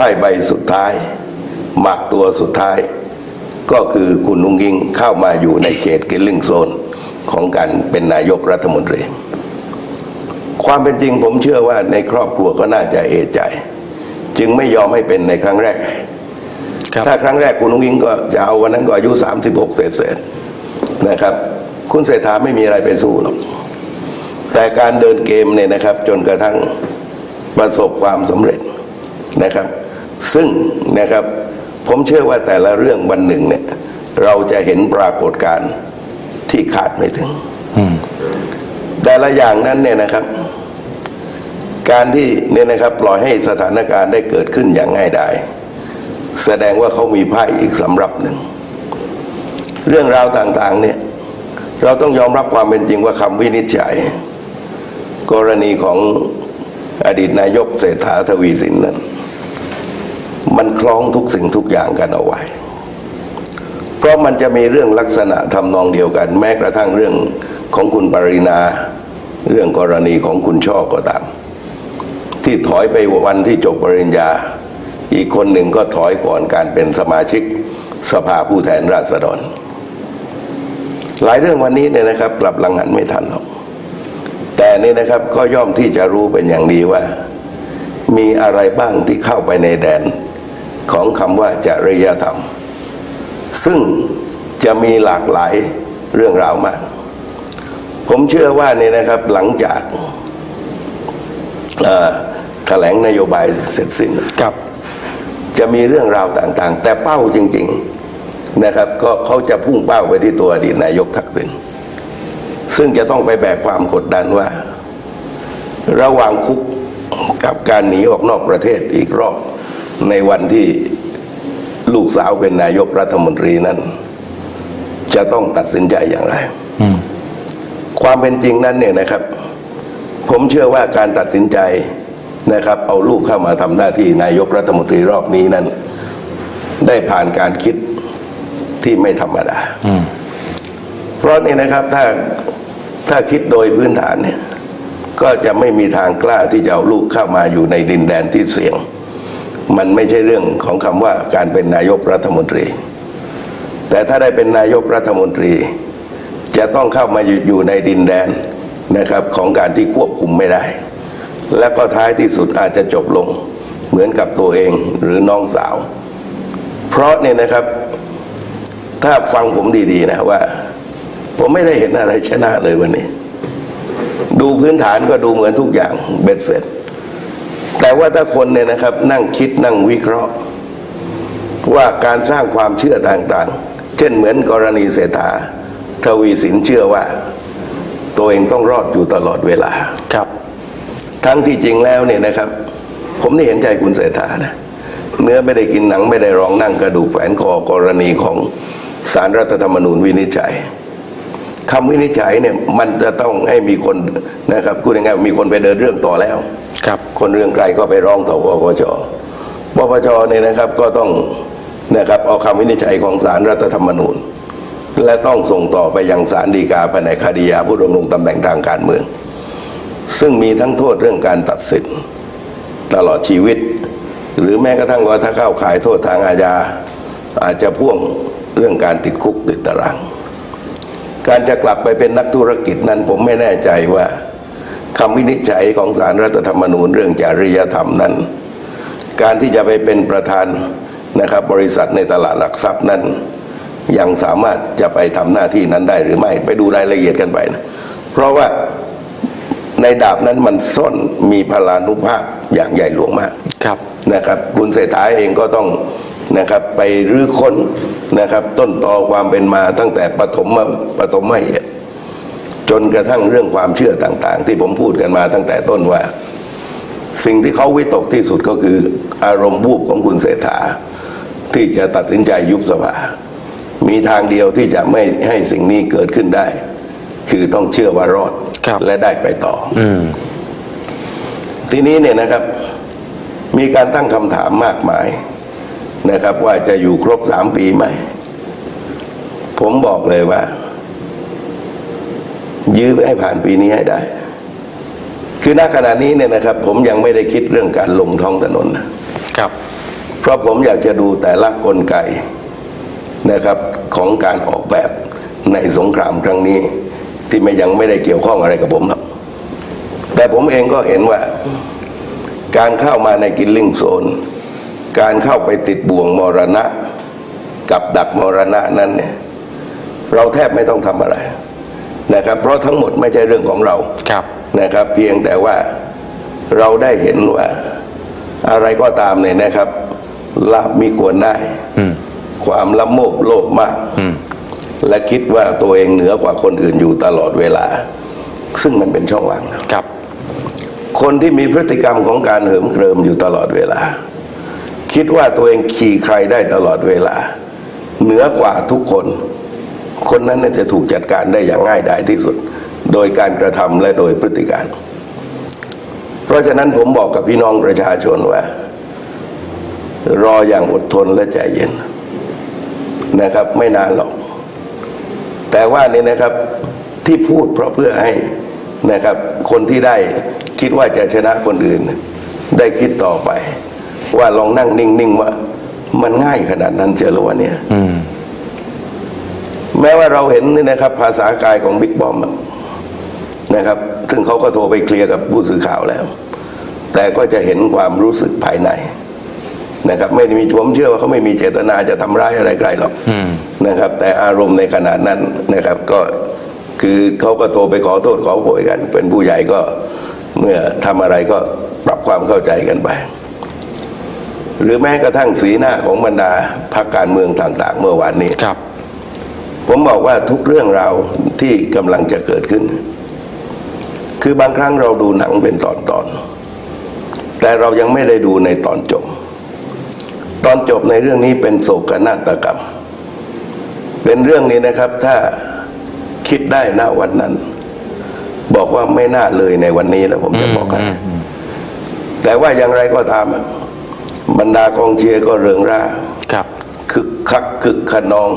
ไพ่ใบสุดท้าย หมากตัวสุดท้าย ก็คือคุณนุงยิงเข้ามาอยู่ในเขตกิลลิงโซนของการเป็นนายกรัฐมนตรี ความเป็นจริงผมเชื่อว่าในครอบครัวก็น่าจะเอะใจ จึงไม่ยอมให้เป็นในครั้งแรกครับถ้าครั้งแรกคุณนุ้งยิงก็จะเอาวันนั้นก็อายุ 36 เศษเศษๆนะครับ คุณเศรษฐาไม่มีอะไรไปสู้หรอกแต่การเดินเกมเนี่ยนะครับ จนกระทั่งประสบความสำเร็จนะครับ ซึ่งนะครับผมเชื่อว่าแต่ละเรื่องวันหนึ่งเนี่ย เราจะเห็นปรากฏการณ์ที่คาดไม่ถึงแต่ละอย่างนั้นเนี่ยนะครับ การที่เนี่ยนะครับ ปล่อยให้สถานการณ์ได้เกิดขึ้นอย่างง่ายดายแสดงว่าเขามีไพ่อีกสำรับหนึ่ง เรื่องราวต่างๆ เนี่ย เราต้องยอมรับความเป็นจริงว่าคำวินิจฉัย กรณีของอดีตนายกเศรษฐาทวีสินนั้น มันคล้องทุกสิ่งทุกอย่างกันเอาไว้ เพราะมันจะมีเรื่องลักษณะทำนองเดียวกัน แม้กระทั่งเรื่องของคุณปรินา เรื่องกรณีของคุณช่อก็ตาม ที่ถอยไปวันที่จบปริญญา อีกคนหนึ่งก็ถอยก่อนการเป็นสมาชิกสภาผู้แทนราษฎร หลายเรื่องวันนี้เนี่ยนะครับกลับหลังหันไม่ทันหรอกแต่นี่นะครับก็ย่อมที่จะรู้เป็นอย่างดีว่า มีอะไรบ้างที่เข้าไปในแดน ของคำว่าจริยธรรม ซึ่งจะมีหลากหลายเรื่องราวมาก ผมเชื่อว่าเนี่ยนะครับหลังจากเอ่อแถลงนโยบายเสร็จสิ้นครับ จะมีเรื่องราวต่างๆ แต่เป้าจริง ๆนะครับ ก็เขาจะพุ่งเป้าไปที่ตัวอดีตนายกทักษิณซึ่งจะต้องไปแบกความกดดันว่า ระหว่างคุกกับการหนีออกนอกประเทศอีกรอบ ในวันที่ลูกสาวเป็นนายกรัฐมนตรีนั้น จะต้องตัดสินใจอย่างไร ความเป็นจริงนั้นเนี่ยนะครับ ผมเชื่อว่าการตัดสินใจนะครับ เอาลูกเข้ามาทำหน้าที่นายกรัฐมนตรีรอบนี้นั้น ได้ผ่านการคิดที่ไม่ธรรมดาเพราะนี่นะครับถ้าถ้าคิดโดยพื้นฐานเนี่ย ก็จะไม่มีทางกล้าที่จะเอาลูกเข้ามาอยู่ในดินแดนที่เสี่ยง มันไม่ใช่เรื่องของคำว่าการเป็นนายกรัฐมนตรี แต่ถ้าได้เป็นนายกรัฐมนตรี จะต้องเข้ามาอยู่อยู่ในดินแดนนะครับของการที่ควบคุมไม่ได้ และก็ท้ายที่สุดอาจจะจบลงเหมือนกับตัวเองหรือน้องสาว เพราะเนี่ยนะครับ ถ้าฟังผมดีๆนะว่า ผมไม่ได้เห็นอะไรชนะเลยวันนี้ ดูพื้นฐานก็ดูเหมือนทุกอย่างเบ็ดเสร็จ แต่ว่าถ้าคนเนี่ยนะครับ นั่งคิดนั่งวิเคราะห์ ว่าการสร้างความเชื่อต่างๆ เช่นเหมือนกรณีเศรษฐาทวีสินเชื่อว่า ตัวเองต้องรอดอยู่ตลอดเวลาครับ ทั้งที่จริงแล้วเนี่ยนะครับ ผมนี่เห็นใจคุณเศรษฐานะเนื้อไม่ได้กินหนังไม่ได้ร้องนั่งกระดูกแฝนคอกรณีของสารรัฐธรรมนูญวินิจฉัยคำวินิจฉัยเนี่ยมันจะต้องให้มีคนนะครับพูดง่ายๆมีคนไปเดินเรื่องต่อแล้ว ครับคนเรื่องไกลก็ไปร้องต่อปปชปปชเนี่ยนะครับก็ต้องนะครับเอาคำวินิจฉัยของสารรัฐธรรมนูญ และต้องส่งต่อไปยังศาลฎีกาแผนกคดียาผู้ดำรงตำแหน่งทางการเมือง ซึ่งมีทั้งโทษเรื่องการตัดสินตลอดชีวิต หรือแม้กระทั่งว่าถ้าเข้าข่ายโทษทางอาญาอาจจะพ่วงเรื่องการติดคุกติดตาราง การจะกลับไปเป็นนักธุรกิจนั้นผมไม่แน่ใจว่า คำวินิจฉัยของสารรัฐธรรมนูญเรื่องจริยธรรมนั้น การที่จะไปเป็นประธานนะครับบริษัทในตลาดหลักทรัพย์นั้น ยังสามารถจะไปทำหน้าที่นั้นได้หรือไม่ไปดูรายละเอียดกันไปนะเพราะว่าในดาบนั้นมันซ่อนมีพลานุภาพอย่างใหญ่หลวงมากครับนะครับคุณเศรษฐาเองก็ต้องนะครับไปรื้อค้นนะครับต้นตอความเป็นมาตั้งแต่ปฐมปฐมเหตุ จนกระทั่งเรื่องความเชื่อต่างๆ ที่ผมพูดกันมาตั้งแต่ต้นว่า สิ่งที่เขาวิตกที่สุดก็คืออารมณ์บูบของคุณเศรษฐา ที่จะตัดสินใจยุบสภา มีทางเดียวที่จะไม่ให้สิ่งนี้เกิดขึ้นได้ คือต้องเชื่อว่ารอดครับและได้ไปต่ออืมทีนี้เนี่ยนะครับ มีการตั้งคำถามมากมายนะครับ ว่าจะอยู่ครบสามปีไหม ผมบอกเลยว่า ยื้อให้ผ่านปีนี้ให้ได้ คือณขณะนี้เนี่ยนะครับ ผมยังไม่ได้คิดเรื่องการลงท้องถนนนะครับ เพราะผมอยากจะดูแต่ละกลไกนะครับของการออกแบบในสงครามครั้งนี้ ที่ไม่ยังไม่ได้เกี่ยวข้องอะไรกับผมหรอกแต่ผมเองก็เห็นว่า การเข้ามาในกินลิงโซน การเข้าไปติดบ่วงมรณะ กับดักมรณะนั้นเนี่ยเราแทบไม่ต้องทำอะไร นะครับ เพราะทั้งหมดไม่ใช่เรื่องของเราครับนะครับ เพียงแต่ว่าเราได้เห็นว่า อะไรก็ตามเนี่ยนะครับลาบมีควรได้อืมความละโมบโลภมากอืมและคิดว่าตัวเองเหนือกว่าคนอื่นอยู่ตลอดเวลา ซึ่งมันเป็นช่องว่างนะครับ คนที่มีพฤติกรรมของการเหิมเกริมอยู่ตลอดเวลา คิดว่าตัวเองขี่ใครได้ตลอดเวลา เหนือกว่าทุกคน คนนั้นจะถูกจัดการได้อย่างง่ายดายที่สุด โดยการกระทำและโดยพฤติการ เพราะฉะนั้นผมบอกกับพี่น้องประชาชนว่า รออย่างอดทนและใจเย็นนะครับ ไม่นานหรอก แต่ว่านี่นะครับที่พูดเพราะเพื่อให้นะครับ คนที่ได้คิดว่าจะชนะคนอื่น ได้คิดต่อไป ว่าลองนั่งนิ่งๆว่า มันง่ายขนาดนั้นเจอหรือวะเนี่ย แม้ว่าเราเห็นนี่นะครับ ภาษากายของบิ๊กบอมนะครับ ซึ่งเขาก็โทรไปเคลียร์กับผู้สื่อข่าวแล้ว แต่ก็จะเห็นความรู้สึกภายในนะครับ ไม่ได้มีผมเชื่อว่าเขาไม่มีเจตนาจะทำร้ายอะไรใครหรอกอืมนะครับ แต่อารมณ์ในขณะนั้นนะครับ ก็คือเขาก็โทรไปขอโทษขอโพยกัน เป็นผู้ใหญ่ก็เมื่อทำอะไรก็ปรับความเข้าใจกันไป หรือแม้กระทั่งสีหน้าของบรรดาพรรคการเมืองต่าง ๆ เมื่อวานนี้ครับ ผมบอกว่าทุกเรื่องราวที่กำลังจะเกิดขึ้น คือบางครั้งเราดูหนังเป็นตอนตอนๆแต่เรายังไม่ได้ดูในตอนจบ ตอนจบในเรื่องนี้เป็นโศกนาฏกรรม เป็นเรื่องนี้นะครับถ้าคิดได้ณวันนั้น บอกว่าไม่น่าเลยในวันนี้แล้วผมจะบอกให้แต่ว่าอย่างไรก็ตามอะบรรดากองเชียร์ก็เริงร่าครับคึกคักคึกขนอง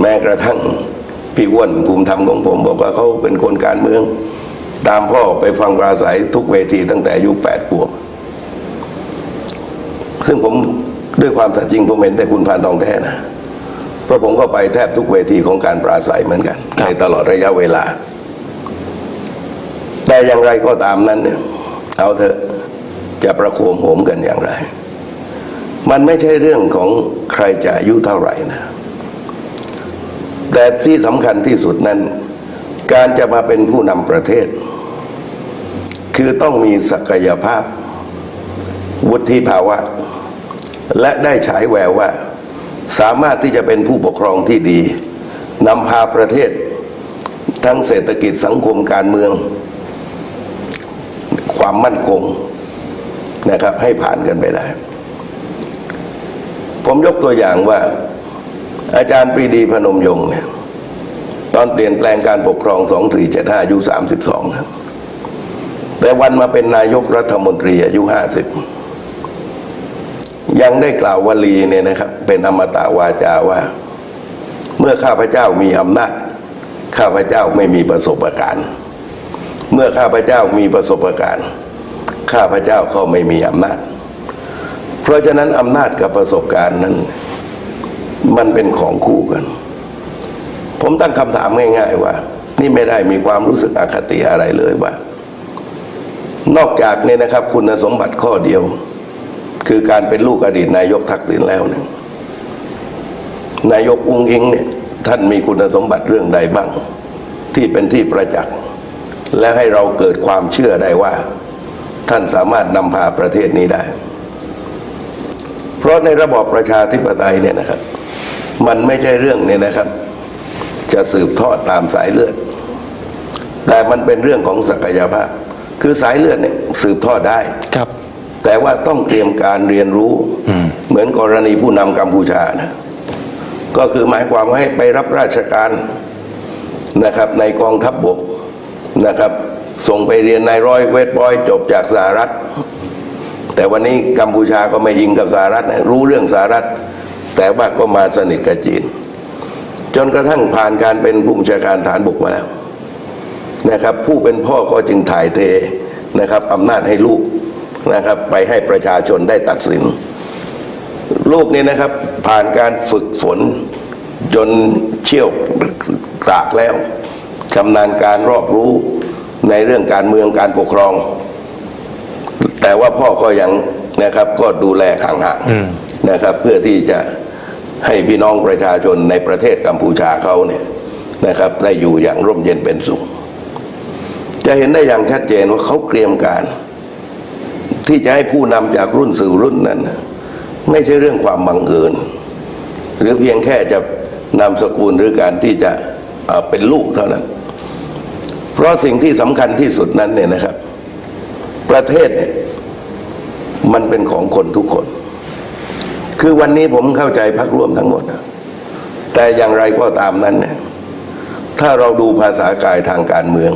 แม้กระทั่งพี่อ้วนภูมิธรรมของผม บอกว่าเขาเป็นคนการเมือง ตามพ่อไปฟังปราศัยทุกเวทีตั้งแต่อายุแปดขวบซึ่งผมด้วยความสัตย์จริงผมเห็นแต่คุณพานทองแท้นะเพราะผมก็ไปแทบทุกเวทีของการปราศัยเหมือนกันครับในตลอดระยะเวลา แต่อย่างไรก็ตามนั้นเนี่ยเอาเถอะจะประโคมโหมกันอย่างไร มันไม่ใช่เรื่องของใครจะอายุเท่าไหร่นะ แต่ที่สำคัญที่สุดนั้น การจะมาเป็นผู้นำประเทศ คือต้องมีศักยภาพ วุฒิภาวะ และได้ฉายแววว่า สามารถที่จะเป็นผู้ปกครองที่ดีนำพาประเทศ ทั้งเศรษฐกิจสังคมการเมือง ความมั่นคงนะครับให้ผ่านกันไปได้ ผมยกตัวอย่างว่า อาจารย์ปรีดีพนมยงค์เนี่ยตอนเปลี่ยนแปลงการปกครอง 2475อายุ 32นะแต่วันมาเป็นนายกรัฐมนตรีอายุ 50 ยังได้กล่าววลีเนี่ยนะครับ เป็นอมตะวาจาว่า เมื่อข้าพเจ้ามีอำนาจข้าพเจ้าไม่มีประสบการณ์ เมื่อข้าพเจ้ามีประสบการณ์ ข้าพเจ้าก็ไม่มีอำนาจ เพราะฉะนั้นอำนาจกับประสบการณ์นั้น มันเป็นของคู่กัน ผมตั้งคำถามง่าย ๆ ว่า นี่ไม่ได้มีความรู้สึกอคติอะไรเลยว่า นอกจากเนี่ยนะครับ คุณสมบัติข้อเดียว คือการเป็นลูกอดีตนายกทักษิณแล้วเนี่ยนายกอุ้งอิงเนี่ยท่านมีคุณสมบัติเรื่องใดบ้าง ที่เป็นที่ประจักษ์และให้เราเกิดความเชื่อได้ว่า ท่านสามารถนำพาประเทศนี้ได้ เพราะในระบอบประชาธิปไตยเนี่ยนะครับ มันไม่ใช่เรื่องเนี่ยนะครับ จะสืบทอดตามสายเลือด แต่มันเป็นเรื่องของศักยภาพ คือสายเลือดเนี่ยสืบทอดได้ครับ แต่ว่าต้องเตรียมการเรียนรู้อืมเหมือนกรณีผู้นำกัมพูชานะก็คือหมายความว่าให้ไปรับราชการนะครับ ในกองทัพบบกนะครับ ส่งไปเรียนนายร้อยเวทบอยจบจากสหรัฐ แต่วันนี้กัมพูชาก็ไม่ยิงกับสหรัฐนะรู้เรื่องสหรัฐ แต่ว่าก็มาสนิทกับจีน จนกระทั่งผ่านการเป็นผู้บัญชาการฐานบกมาแล้วนะครับ ผู้เป็นพ่อก็จึงถ่ายเทนะครับอำนาจให้ลูกนะครับไปให้ประชาชนได้ตัดสิน ลูกนี่นะครับผ่านการฝึกฝนจนเชี่ยวกรากแล้วชำนาญการรอบรู้ในเรื่องการเมืองการปกครอง แต่ว่าพ่อก็ยังนะครับก็ดูแลห่างๆนะครับ เพื่อที่จะ ให้พี่น้องประชาชนในประเทศกัมพูชาเขาเนี่ยนะครับ ได้อยู่อย่างร่มเย็นเป็นสุข จะเห็นได้อย่างชัดเจนว่าเขาเตรียมการ ที่จะให้ผู้นำจากรุ่นสู่รุ่นนั้น ไม่ใช่เรื่องความบังเอิญหรือเพียงแค่จะนาสกุลหรือการที่จะเอ่อเป็นลูกเท่านั้น เพราะสิ่งที่สำคัญที่สุดนั้นเนี่ยนะครับ ประเทศเนี่ยมันเป็นของคนทุกคน คือวันนี้ผมเข้าใจพักร่วมทั้งหมดนะแต่อย่างไรก็ตามนั้นเนี่ยถ้าเราดูภาษากายทางการเมือง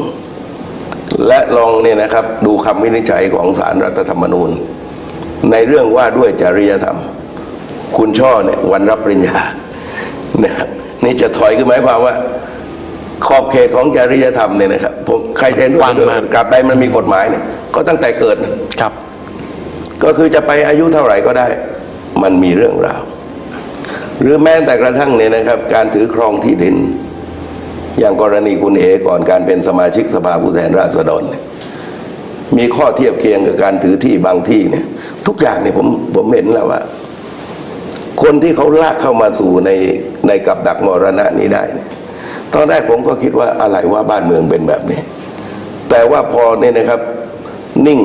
และลองเนี่ยนะครับดูคำวินิจฉัยของสารรัฐธรรมนูญ ในเรื่องว่าด้วยจริยธรรม คุณช่อเนี่ยวันรับปริญญานะครับนี่จะถอยคือหมายความว่า ขอบเขตของจริยธรรมเนี่ยนะครับผมใครจะเห็นด้วยกว้างด้วยมากกราบใดมันมีกฎหมายเนี่ยก็ตั้งแต่เกิดครับ ก็คือจะไปอายุเท่าไหร่ก็ได้ มันมีเรื่องราว หรือแม้แต่กระทั่งเนี่ยนะครับ การถือครองที่ดิน อย่างกรณีคุณเอก่อนการเป็นสมาชิกสภาผู้แทนราษฎรมีข้อเทียบเคียงกับการถือที่บางที่เนี่ย ทุกอย่างเนี่ยผมผมเห็นแล้วว่า คนที่เขาลากเข้ามาสู่ในในกับดักมรณะนี้ได้ตอนแรกผมก็คิดว่าอะไรว่าบ้านเมืองเป็นแบบนี้ แต่ว่าพอเนี่ยนะครับนิ่ง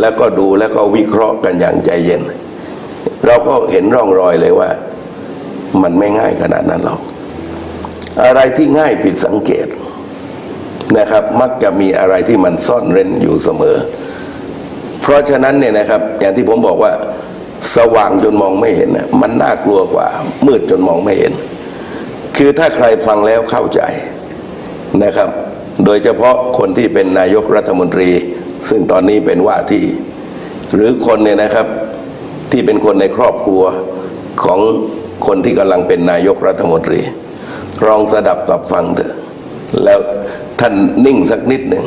แล้วก็ดูแล้วก็วิเคราะห์กันอย่างใจเย็น เราก็เห็นร่องรอยเลยว่า มันไม่ง่ายขนาดนั้นหรอก อะไรที่ง่ายผิดสังเกตนะครับ มักจะมีอะไรที่มันซ่อนเร้นอยู่เสมอ เพราะฉะนั้นเนี่ยนะครับ อย่างที่ผมบอกว่า สว่างจนมองไม่เห็นนะมันน่ากลัวกว่า มืดจนมองไม่เห็น คือถ้าใครฟังแล้วเข้าใจนะครับ โดยเฉพาะคนที่เป็นนายกรัฐมนตรี ซึ่งตอนนี้เป็นว่าที่ หรือคนเนี่ยนะครับ ที่เป็นคนในครอบครัวของคนที่กำลังเป็นนายกรัฐมนตรีลองสดับตับฟังเถอะ แล้วท่านนิ่งสักนิดหนึ่ง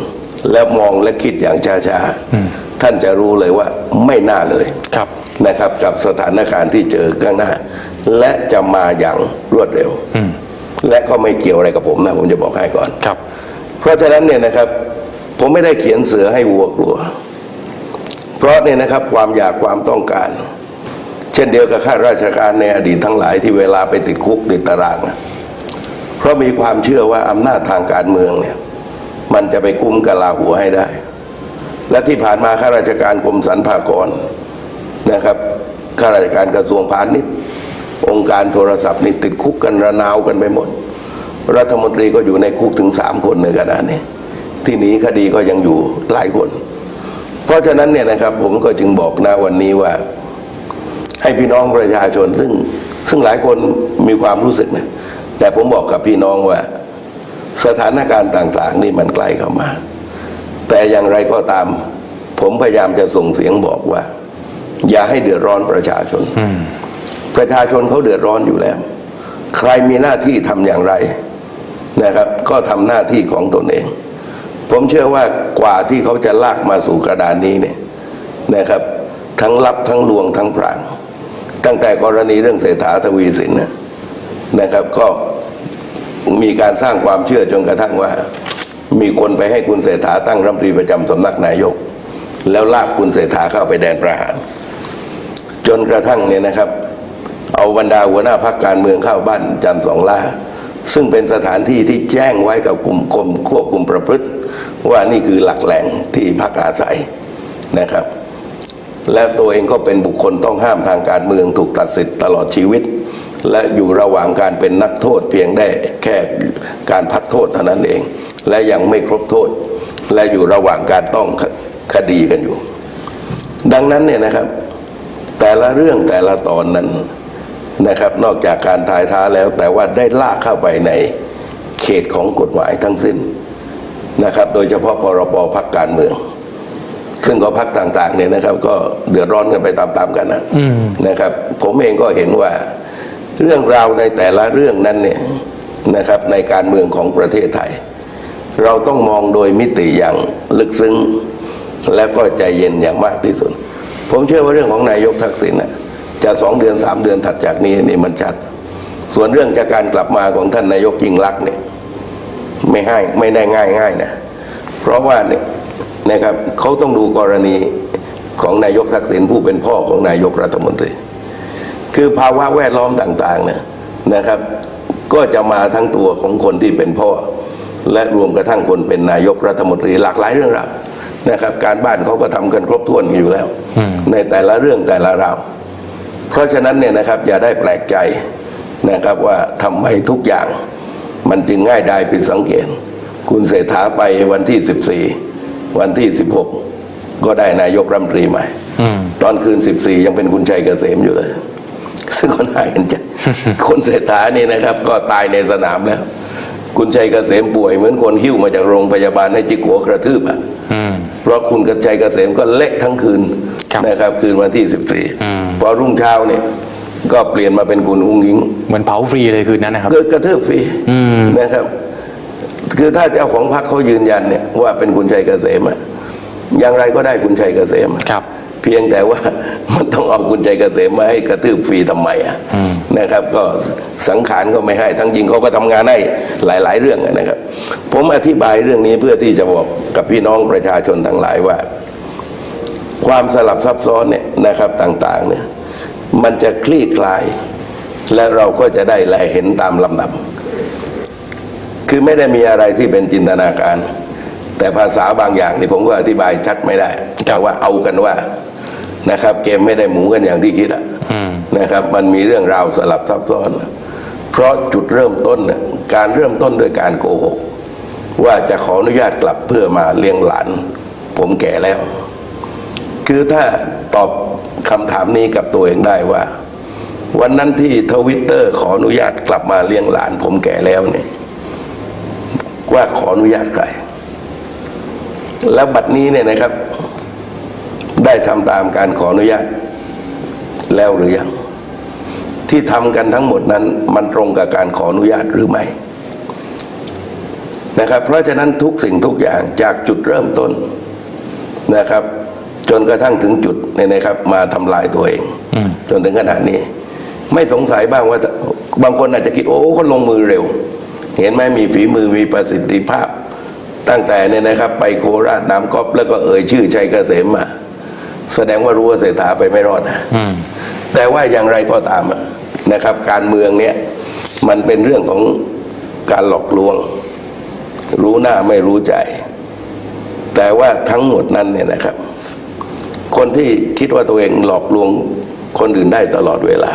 แล้วมองและคิดอย่างช้าๆ ท่านจะรู้เลยว่าไม่น่าเลยครับนะครับ กับสถานการณ์ที่เจอข้างหน้า และจะมาอย่างรวดเร็ว และก็ไม่เกี่ยวอะไรกับผมนะ ผมจะบอกให้ก่อนครับ เพราะฉะนั้นเนี่ยนะครับ ผมไม่ได้เขียนเสือให้วัวกลัว เพราะเนี่ยนะครับความอยากความต้องการ เช่นเดียวกับข้าราชการในอดีตทั้งหลายที่เวลาไปติดคุกติดตาราง เพราะมีความเชื่อว่าอำนาจทางการเมืองเนี่ยมันจะไปคุ้มกะลาหัวให้ได้ และที่ผ่านมาข้าราชการกรมสรรพากรนะครับข้าราชการกระทรวงพาณิชย์ องค์การโทรศัพท์นี่ติดคุกกันระนาวกันไปหมด รัฐมนตรีก็อยู่ในคุกถึงสามคนในขณะนี้ที่หนีคดีก็ยังอยู่หลายคน เพราะฉะนั้นเนี่ยนะครับผมก็จึงบอกนะวันนี้ว่า ให้พี่น้องประชาชนซึ่งซึ่งหลายคนมีความรู้สึกนะแต่ผมบอกกับพี่น้องว่า สถานการณ์ต่าง ๆ นี่มันใกลเข้ามา แต่อย่างไรก็ตาม ผมพยายามจะส่งเสียงบอกว่า อย่าให้เดือดร้อนประชาชนประชาชนเขาเดือดร้อนอยู่แล้ว ใครมีหน้าที่ทำอย่างไรนะครับ ก็ทำหน้าที่ของตนเอง ผมเชื่อว่ากว่าที่เขาจะลากมาสู่กระดานนี้เนี่ยนะครับ ทั้งลับทั้งลวงทั้งพรางตั้งแต่กรณีเรื่องเศรษฐาทวีสินนะครับ ก็มีการสร้างความเชื่อจนกระทั่งว่า มีคนไปให้คุณเศรษฐาตั้งรัฐมนตรีประจำสำนักนายก แล้วลากคุณเศรษฐาเข้าไปแดนประหาร จนกระทั่งเนี่ยนะครับ เอาบรรดาหัวหน้าพักการเมืองเข้าบ้านจันทร์สองล่าซึ่งเป็นสถานที่ที่แจ้งไว้กับกลุ่มกรมควบคุมประพฤติ ว่านี่คือหลักแหล่งที่พักอาศัยนะครับ และตัวเองก็เป็นบุคคลต้องห้ามทางการเมืองถูกตัดสิทธิ์ตลอดชีวิต และอยู่ระหว่างการเป็นนักโทษเพียงได้แค่การพักโทษเท่านั้นเอง และยังไม่ครบโทษ และอยู่ระหว่างการต้องคดีกันอยู่ ดังนั้นเนี่ยนะครับ แต่ละเรื่องแต่ละตอนนั้นนะครับ นอกจากการทายท้าแล้วแต่ว่าได้ลากเข้าไปในเขตของกฎหมายทั้งสิ้น นะครับ โดยเฉพาะพรบพักการเมือง ซึ่งก็พักต่างๆเนี่ยนะครับ ก็เดือดร้อนกันไปตามๆกันนะนะครับ ผมเองก็เห็นว่าเรื่องราวในแต่ละเรื่องนั้นเนี่ยนะครับ ในการเมืองของประเทศไทย เราต้องมองโดยมิติอย่างลึกซึ้ง และก็ใจเย็นอย่างมากที่สุด ผมเชื่อว่าเรื่องของนายกทักษิณนะจะสองเดือนสามเดือนถัดจากนี้นี่มันชัด ส่วนเรื่องจากการกลับมาของท่านนายกยิ่งลักษณ์เนี่ย ไม่ให้ไม่ได้ง่ายง่ายๆนะเพราะว่าเนี่ยนะครับเขาต้องดูกรณีของนายกทักษิณผู้เป็นพ่อของนายกรัฐมนตรี คือภาวะแวดล้อมต่างๆเนี่ยนะครับ ก็จะมาทั้งตัวของคนที่เป็นพ่อ และรวมกระทั่งคนเป็นนายกรัฐมนตรีหลากหลายเรื่องราวนะครับ การบ้านเขาก็ทำกันครบถ้วนอยู่แล้ว ในแต่ละเรื่องแต่ละราวเพราะฉะนั้นเนี่ยนะครับอย่าได้แปลกใจนะครับว่าทำไมทุกอย่าง มันจึงง่ายดายผิดสังเกต คุณเศรษฐาไปวันที่ 14 วันที่ 16 ก็ได้นายกรัฐมนตรีใหม่ตอนคืน 14 ยังเป็นคุณชัยเกษมอยู่เลย ซึ่งคนหายเห็นใจคนเศรษฐานี่นะครับ ก็ตายในสนามแล้ว คุณชัยเกษมป่วยเหมือนคนหิ้วมาจากโรงพยาบาลให้จิกหัวกระทืบอะอืมเพราะคุณกชัยเกษมก็เละทั้งคืนครับนะครับ คืนวันที่อืม14พอรุ่งเช้าเนี่ย ก็เปลี่ยนมาเป็นคุณอุ้งอิงเหมือนเผาฟรีเลยคืนนั้นนะครับ เกิดกระทืบฟรีอืมนะครับ คือถ้าเจ้าของพรรคเขายืนยันเนี่ยว่าเป็นคุณชัยเกษมอะอย่างไรก็ได้คุณชัยเกษมอะครับ เพียงแต่ว่ามันต้องเอาคุณชัยเกษมมาให้กระทืบฟรีทำไมอะนะครับ ก็สังขารก็ไม่ให้ ทั้งจริงเขาก็ทำงานให้หลาย ๆ เรื่องอะนะครับ ผมอธิบายเรื่องนี้เพื่อที่จะบอกกับพี่น้องประชาชนทั้งหลายว่า ความสลับซับซ้อนเนี่ยนะครับต่าง ๆ เนี่ย มันจะคลี่คลาย และเราก็จะได้แลเห็นตามลำดับ คือไม่ได้มีอะไรที่เป็นจินตนาการ แต่ภาษาบางอย่างนี่ผมก็อธิบายชัดไม่ได้แต่ว่าเอากันว่านะครับ เกมไม่ได้หมูกันอย่างที่คิดอะนะครับ มันมีเรื่องราวสลับซับซ้อน เพราะจุดเริ่มต้นการเริ่มต้นด้วยการโกหก ว่าจะขออนุญาตกลับเพื่อมาเลี้ยงหลาน ผมแก่แล้ว คือถ้าตอบคำถามนี้กับตัวเองได้ว่า วันนั้นที่ทวิตเตอร์ขออนุญาตกลับมาเลี้ยงหลานผมแก่แล้วเนี่ยว่าขออนุญาตใคร แล้วบัดนี้เนี่ยนะครับ ได้ทำตามการขออนุญาตแล้วหรือยัง ที่ทำกันทั้งหมดนั้น มันตรงกับการขออนุญาตหรือไม่นะครับ เพราะฉะนั้นทุกสิ่งทุกอย่างจากจุดเริ่มต้นนะครับ จนกระทั่งถึงจุดเนี่ยนะครับ มาทำลายตัวเองอืมจนถึงขนาดนี้ ไม่สงสัยบ้างว่าบางคนอาจจะคิดโอ้เขาลงมือเร็ว เห็นไหมมีฝีมือมีประสิทธิภาพ ตั้งแต่เนี่ยนะครับ ไปโคราชน้ำก๊อฟแล้วก็เอ่ยชื่อชัยเกษมมาแสดงว่ารู้ว่าเศรษฐาไปไม่รอดนะอืมแต่ว่าอย่างไรก็ตามอะนะครับ การเมืองเนี่ยมันเป็นเรื่องของการหลอกลวง รู้หน้าไม่รู้ใจ แต่ว่าทั้งหมดนั้นเนี่ยนะครับ คนที่คิดว่าตัวเองหลอกลวงคนอื่นได้ตลอดเวลา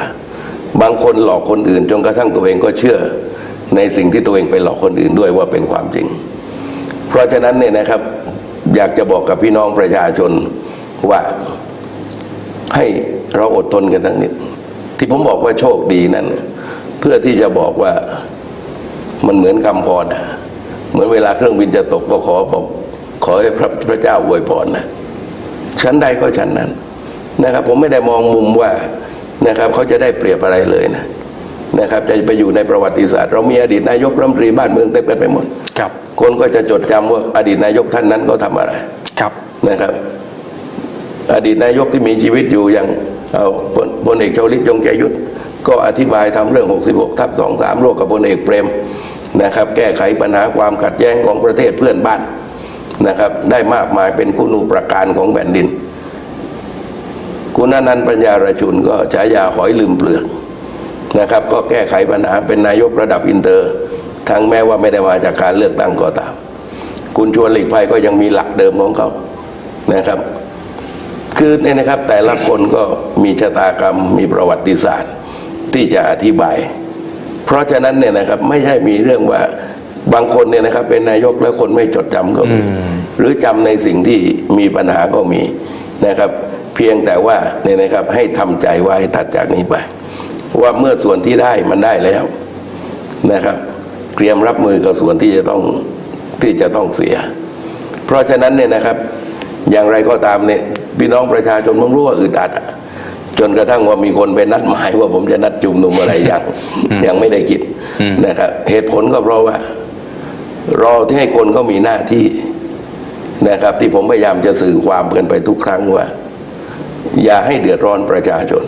บางคนหลอกคนอื่นจนกระทั่งตัวเองก็เชื่อในสิ่งที่ตัวเองไปหลอกคนอื่นด้วยว่าเป็นความจริง เพราะฉะนั้นเนี่ยนะครับอยากจะบอกกับพี่น้องประชาชนว่าให้เราอดทนกันทั้งนิดที่ผมบอกว่าโชคดีนั้น เพื่อที่จะบอกว่ามันเหมือนคำพรนะเหมือนเวลาเครื่องบินจะตกก็ขอบอกขอให้พระพระเจ้าอวยพรนะ ชั้นใดก็ชั้นนั้นนะครับ ผมไม่ได้มองมุมว่านะครับเขาจะได้เปรียบอะไรเลยนะนะครับจะไปอยู่ในประวัติศาสตร์ เรามีอดีตนายกรัฐมนตรีบ้านเมืองเต็มกันไปหมดครับ คนก็จะจดจำว่าอดีตนายกท่านนั้นเขาทำอะไรครับนะครับ อดีตนายกที่มีชีวิตอยู่อย่างเอาพลพลเอกชวลิตยงใจยุทธก็อธิบายทำเรื่อง 66 ทับ 23 ร่วมกับพลเอกเปรมนะครับ แก้ไขปัญหาความขัดแย้งของประเทศเพื่อนบ้าน นะครับ ได้มากมายเป็นคุณูประการของแผ่นดิน คุณอนันต์ปัญญาระชุนก็ฉายาหอยลืมเปลือกนะครับ ก็แก้ไขปัญหาเป็นนายกระดับอินเตอร์ ทั้งแม้ว่าไม่ได้มาจากการเลือกตั้งก็ตาม คุณชวนหลีกภัยก็ยังมีหลักเดิมของเขานะครับ คือเนี่ยนะครับแต่ละคนก็มีชะตากรรมมีประวัติศาสตร์ที่จะอธิบาย เพราะฉะนั้นเนี่ยนะครับไม่ใช่มีเรื่องว่า บางคนเนี่ยนะครับ เป็นนายกแล้วคนไม่จดจำก็มีหรือจำในสิ่งที่มีปัญหาก็มีนะครับ เพียงแต่ว่าเนี่ยนะครับให้ทำใจไว้ถัดจากนี้ไป ว่าเมื่อส่วนที่ได้มันได้แล้วนะครับ เตรียมรับมือกับส่วนที่จะต้องที่จะต้องเสีย เพราะฉะนั้นเนี่ยนะครับ อย่างไรก็ตามเนี่ยพี่น้องประชาชนผมรู้ว่าอึดอัดอะจนกระทั่งว่ามีคนไปนัดหมายว่าผมจะนัดจุมนุมอะไรยังยังไม่ได้คิดนะครับ เหตุผลก็เพราะว่า รอที่ให้คนเขามีหน้าที่นะครับ ที่ผมพยายามจะสื่อความกันไปทุกครั้งว่า อย่าให้เดือดร้อนประชาชน